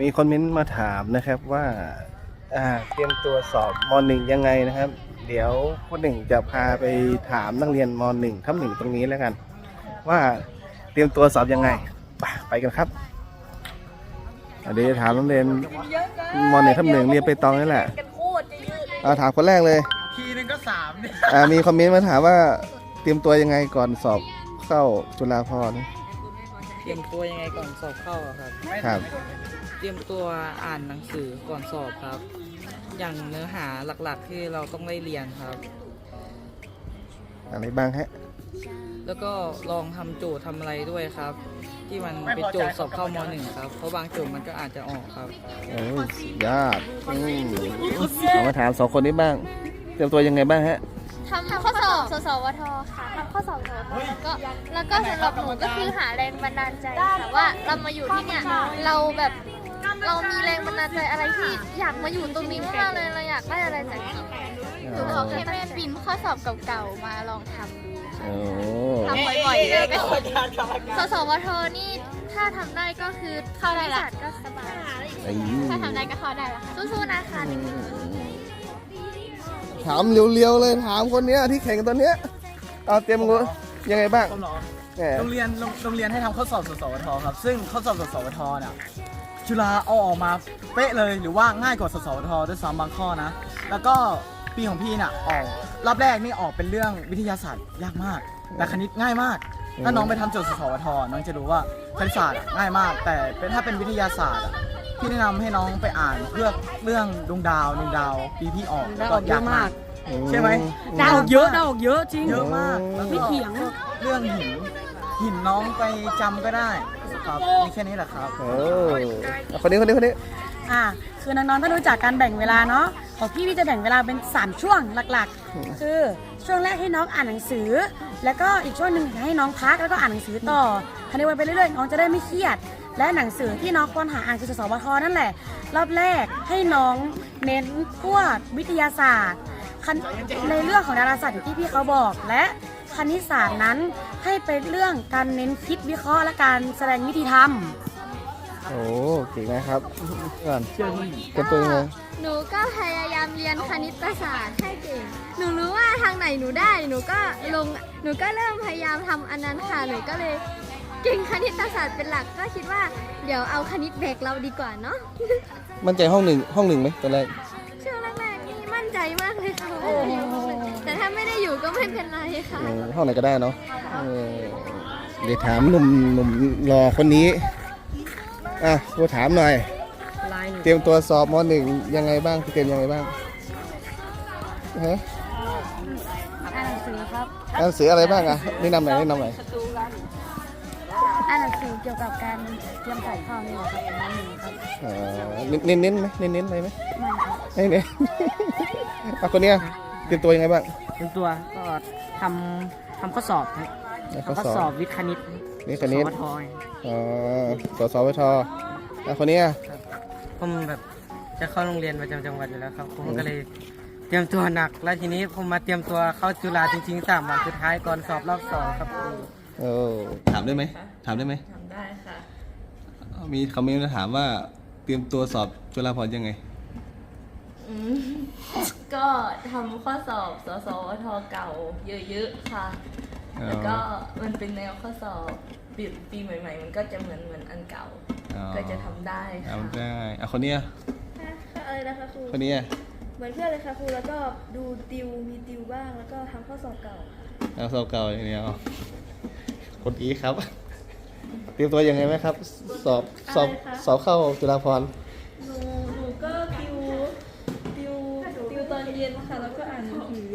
มีคอมเมนต์มาถามนะครับว่าอ่าเตรียมตัวสอบมหนึ่งยังไงนะครับ เดี๋ยวคนหนึ่งจะพาไปถามนักเรียนมหนึ่งทับหนึ่งตรงนี้แล้วกัน ว่าเตรียมตัวสอบยังไง ไปไปกันครับอะเดี๋ยวจะถามนักเรียนมหนึ่งทับหนึ่งเรียนไปตองนี่แหละเอาถามคนแรกเลย ทีนึงก็สามเนี่ยอ่ามีคอมเมนต์มาถามว่าเตรียมตัวยังไงก่อนสอบเข้าจุฬาภรณ์เตรียมตัวยังไงก่อนสอบเข้าอะครับครับ เตรียมตัวอ่านหนังสือก่อนสอบครับ อย่างเนื้อหาหลักๆที่เราต้องได้เรียนครับ อะไรบ้างฮะ แล้วก็ลองทำโจทย์ทำอะไรด้วยครับ ที่มันเป็นโจทย์สอบเข้ามหนึ่งครับเพราะบางโจทย์มันก็อาจจะออกครับ โอ้ยสุดยอดอืมเอามาถามสองคนนี้บ้าง เตรียมตัวยังไงบ้างฮะ ทำข้อสอบ สสวท ค่ะ ทำข้อสอบสสวทแล้วก็แล้วก็สำหรับหนูก็คือหาแรงบันดาลใจค่ะว่าเรามาอยู่ที่เนี่ยเราแบบ เรามีแรงบันดาลใจอะไรที่อยากมาอยู่ตรงนี้มากๆเลยเราอยากได้อะไรจากที่หนูเขาแค่ไปปริ้นข้อสอบเก่าๆมาลองทำดูโอ้ทำบ่อยๆเลยสสวทนี่ถ้าทำได้ก็คือเข้าได้ละก็สบายไอ้ถ้าทำได้ก็เข้าได้ละสู้ๆนะคะถามเรียวๆเลยถามคนเนี้ยที่แข่งกันตอนเนี้ยเอาเตรียมรู้ยังไงบ้าง ผมเหรอแหมโรงเรียนโรงโรงเรียนให้ทำข้อสอบสสวทครับ ซึ่งข้อสอบสสวทเนี่ย จุฬาเอาออกมาเป๊ะเลยหรือว่าง่ายกว่าสสวทด้วยซ้ำบางข้อนะ แล้วก็ปีของพี่น่ะออกรอบแรกนี่ออกเป็นเรื่องวิทยาศาสตร์ยากมาก แต่คณิตง่ายมาก ถ้าน้องไปทำโจทย์สสวทน้องจะรู้ว่าคณิตศาสตร์อะง่ายมาก แต่เป็นถ้าเป็นวิทยาศาสตร์อะพี่แนะนำให้น้องไปอ่านเพื่อเรื่องดวงดาวดวงดาวปีพี่ออกดาวออกเยอะมาก ใช่ไหม ดาวเยอะดาวเยอะจริง เยอะมากแล้วก็ไม่เถียง เรื่องหินหินน้องไปจำก็ได้ ครับมีแค่นี้แหละครับ โอ้เอาคนนี้คนนี้คนนี้อ่าคือน้องๆต้องรู้จักการแบ่งเวลาเนาะของพี่พี่จะแบ่งเวลาเป็น 3 ช่วงหลักๆ คือช่วงแรกให้น้องอ่านหนังสือ แล้วก็อีกช่วงหนึ่งให้น้องพักแล้วก็อ่านหนังสือต่อภายในวันไปเรื่อยๆน้องจะได้ไม่เครียด และหนังสือที่น้องควรหาอ่านคือสสวทนั่นแหละ รอบแรกให้น้องเน้นพวกวิทยาศาสตร์คันในเรื่องของดาราศาสตร์อย่างที่พี่เขาบอกและค ณิตศาสตร์นั้น ให้เป็นเรื่องการเน้นคิดวิเคราะห์และการแสดงวิธีทำโอ้เก่งนะครับก่อนเชื่อพี่เตรียมตัวยังไงหนูก็พยายามเรียนคณิตศาสตร์ให้เก่ง หนูรู้ว่าทางไหนหนูได้ หนูก็ลง หนูก็เริ่มพยายามทำอันนั้นค่ะ หนูก็เลยเก่งคณิตศาสตร์เป็นหลัก ก็คิดว่า เดี๋ยวเอาคณิตแบกเราดีกว่าเนาะ มั่นใจห้องหนึ่งห้องหนึ่งไหมตอนแรก ใจมากเลยค่ะว่าจะอยู่ห้องหนึ่งแต่ถ้าไม่ได้อยู่ก็ไม่เป็นไรค่ะเออห้องไหนก็ได้เนาะเออเดี๋ยวถามหนุ่มหนุ่มรอคนนี้อะกูถามหน่อย ลายหนึ่งเตรียมตัวสอบมหนึ่งยังไงบ้างเตรียมยังไงบ้างฮะอ่านหนังสือครับ อ่านหนังสืออะไรบ้างอะแนะนำหน่อยแนะนำหน่อย อ่านหนังสือเกี่ยวกับการเตรียมสอบเข้านี่แหละครับเป็นน้ำหนึ่งครับเออเน้นเน้นๆไหมเน้นเน้นๆอะไรไหมไม่ครับให้เน้น อะคนเนี้ยเตรียมตัวยังไงบ้างเป็นตัวก็ทำทำข้อสอบครับอะข้อทำข้อสอสอบบวิทย์คณิตนี่คนนี้สวทอ๋อสสวทอะคนเนี้ย ผมแบบจะเข้าโรงเรียนประจำจังหวัดอยู่แล้วครับ ผมก็เลยเตรียมตัวหนัก แล้วทีนี้ผมมาเตรียมตัวเข้าจุฬาจริงๆสามวันสุดท้ายก่อนสอบรอบสองครับ เออถามได้ไหมถามได้ไหมถามได้ค่ะ มีคอมเมนต์มาถามว่าเตรียมตัวสอบจุฬาภรณ์ยังไง อืม ก็ทำข้อสอบสสวทเก่าเยอะๆค่ะ อ๋อ แล้วก็มันเป็นแนวข้อสอบปีปีใหม่ ๆ มันก็จะเหมือนเหมือนอันเก่า อ๋อก็จะทำได้เอาค่ะได้อะคนเนี้ยอะไรนะคะครู คนเนี้ยเหมือนเพื่อนเลยค่ะครู แล้วก็ดูติว มีติวบ้าง แล้วก็ทำข้อสอบเก่าค่ะเอาสอบเก่าอย่างเดียว คนอีครับ เตรียมตัวยังไงไหมครับ สอบสอบสอบเข้าจุฬาภรณ์หนูหนูก็ติวติวติวตอนเย็นค่ะ แล้วก็อ่านหนังสือ